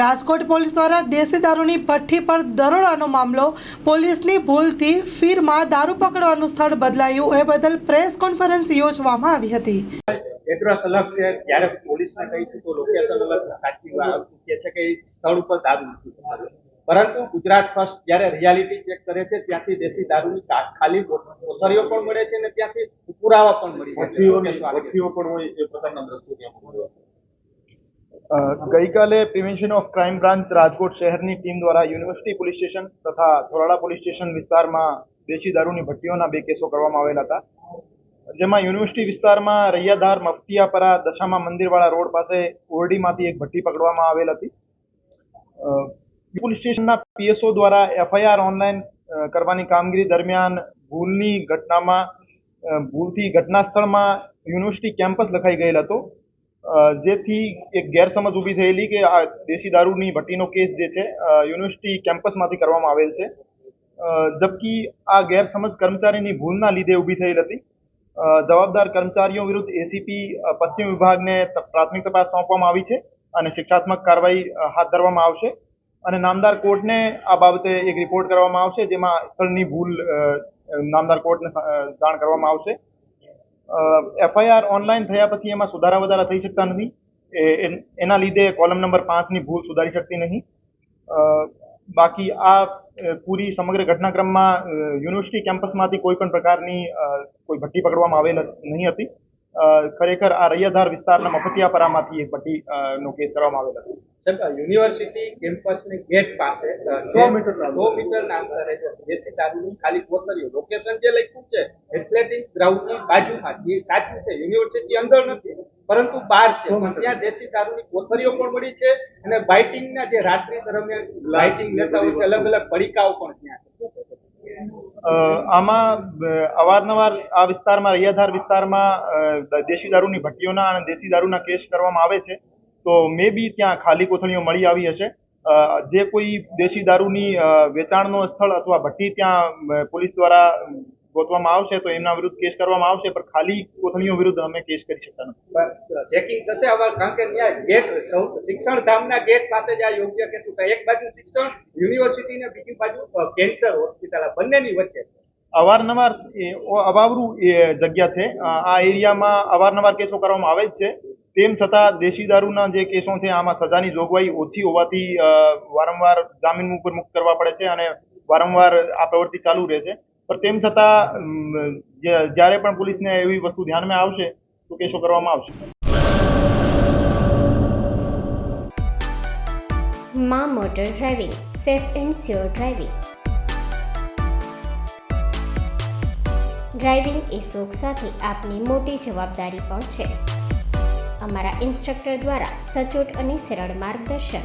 Rajkot police દ્વારા દેશી દારૂની ભઠ્ઠી પર દરોડાનો મામલો. પોલીસની ભૂલથી ફીરમાં દારૂ પકડવાનું સ્થળ બદલાયું. એ બદલ પ્રેસ કોન્ફરન્સ યોજવામાં આવી હતી. એડ્રેસ અલગ છે. જ્યારે પોલીસને કહીશું તો લોકેશન અલગ સાચી વાત કે છે કે સ્થળ ઉપર દારૂ નથી પરંતુ ગુજરાત ફર્સ્ટ જ્યારે રિયાલિટી ચેક કરે છે ત્યાંથી દેશી દારૂની ખાલી કોથળીઓ પણ મળે છે અને ત્યાંથી પુરાવા પણ મળી જાય છે. પણ હોય એ પ્રકારના દ્રશ્યો ત્યાં ગઈકાલે prevention of crime branch Rajkot શહેરની ટીમ દ્વારા યુનિવર્સિટી પોલીસ સ્ટેશન તથા ધોરાડા પોલીસ સ્ટેશન વિસ્તારમાં દેશી દારૂની ભટ્ટીઓના બે કેસો કરવામાં આવેલા હતા. જેમાં યુનિવર્સિટી વિસ્તારમાં રૈયાધાર મફતિયાપરા દશામા મંદિરવાળા રોડ પાસે ઓરડીમાંથી એક ભટ્ટી પકડવામાં આવેલ હતી. પોલીસ સ્ટેશનના પીએસઓ દ્વારા એફઆઈઆર ઓનલાઈન કરવાની કામગીરી દરમિયાન ભૂલની ઘટનામાં ભૂલથી ઘટના સ્થળમાં યુનિવર્સિટી કેમ્પસ લખાઈ ગયેલ હતો. જેથી એક ગેરસમજ ઊભી થયેલી કે આ દેશી દારૂની ભટ્ટીનો કેસ જે છે યુનિવર્સિટી કેમ્પસમાંથી કરવામાં આવેલ છે. જબકી આ ગેરસમજ કર્મચારીની ભૂલના લીધે ઊભી થયેલ હતી. જવાબદાર કર્મચારીઓ વિરુદ્ધ એસીપી પશ્ચિમ વિભાગને પ્રાથમિક તપાસ સોંપવામાં આવી છે અને શિક્ષાત્મક કાર્યવાહી હાથ ધરવામાં આવશે. અને નામદાર કોર્ટને આ બાબતે એક રિપોર્ટ કરવામાં આવશે જેમાં સ્થળની ભૂલ નામદાર કોર્ટને જાણ કરવામાં આવશે. એફઆઈઆર ઓનલાઈન થયા પછી એમાં સુધારા વધારા થઈ શકતા નથી. એના લીધે કોલમ નંબર પાંચની ભૂલ સુધારી શકતી નહીં. બાકી આ પૂરી સમગ્ર ઘટનાક્રમમાં યુનિવર્સિટી કેમ્પસમાંથી કોઈ પણ પ્રકારની કોઈ ભઠ્ઠી પકડવામાં આવેલ નહીં હતી. ખરેખર આ રૈયાધાર વિસ્તારના મફતિયાપરામાંથી એક ભટ્ટી નો કેસ કરવામાં આવેલ હતો. યુનિવર્સિટી કેમ્પસની ગેટ પાસે સો મીટર સો મીટરના અંતરે છે દેશી દારૂની ખાલી કોથળીઓ લોકેશન જે લખ્યું છે એથ્લેટિક ગ્રાઉન્ડની બાજુમાં જે સાચું છે યુનિવર્સિટી અંદર નથી પરંતુ બહાર છે. ત્યાં દેશી દારૂની કોથળીઓ પણ મળી છે અને બાઇટિંગના જે રાત્રિ દરમિયાન બાઇટિંગ લેતા હોય છે અલગ અલગ પડીકાઓ પણ ત્યાં આમાં અવારનવાર આ વિસ્તારમાં, રૈયાધાર વિસ્તારમાં દેશી દારૂની ભટ્ટીઓના અને દેશી દારૂના કેસ કરવામાં આવે છે, તો મે બી ત્યાં ખાલી કોથળીઓ મળી આવી હશે. જે કોઈ દેશી દારૂની વેચાણનો સ્થળ અથવા ભટ્ટી ત્યાં પોલીસ દ્વારા ગોતવામાં આવશે તો એમના વિરુદ્ધ કેસ કરવામાં આવશે પણ ખાલી કોથળીઓ વિરુદ્ધ અમે કેસ કરી શકતા નથી. ચેકિંગ થશે કારણ કે ત્યાં ગેટ શિક્ષણ ધામના ગેટ પાસે જ આ યોગ્ય કેતું એક બાજુ શિક્ષણ યુનિવર્સિટી ને બીજી બાજુ કેન્સર હોસ્પિટલ બંનેની વચ્ચે. અવારનવાર અવાવરું એ જગ્યા છે. આ એરિયામાં અવારનવાર કેસો કરવામાં આવે જ છે. તેમ છતાં દેશી દારૂના જે કેસો છે આમાં સજાની જોગવાઈ ઓછી હોવાથી વારંવાર જામીન ઉપર મુક્ત કરવા પડે છે અને વારંવાર આ પ્રવૃત્તિ ચાલુ રહે છે. પણ તેમ છતાં જ્યારે પણ પોલીસને એવી વસ્તુ ધ્યાનમાં આવશે, તો કેસો કરવામાં આવશે. મા motor driving, safe and sure driving. Driving એ શોખ સાથે આપની મોટી જવાબદારી પણ છે. અમારા ઇન્સ્ટ્રક્ટર દ્વારા સચોટ અને સરળ માર્ગદર્શન.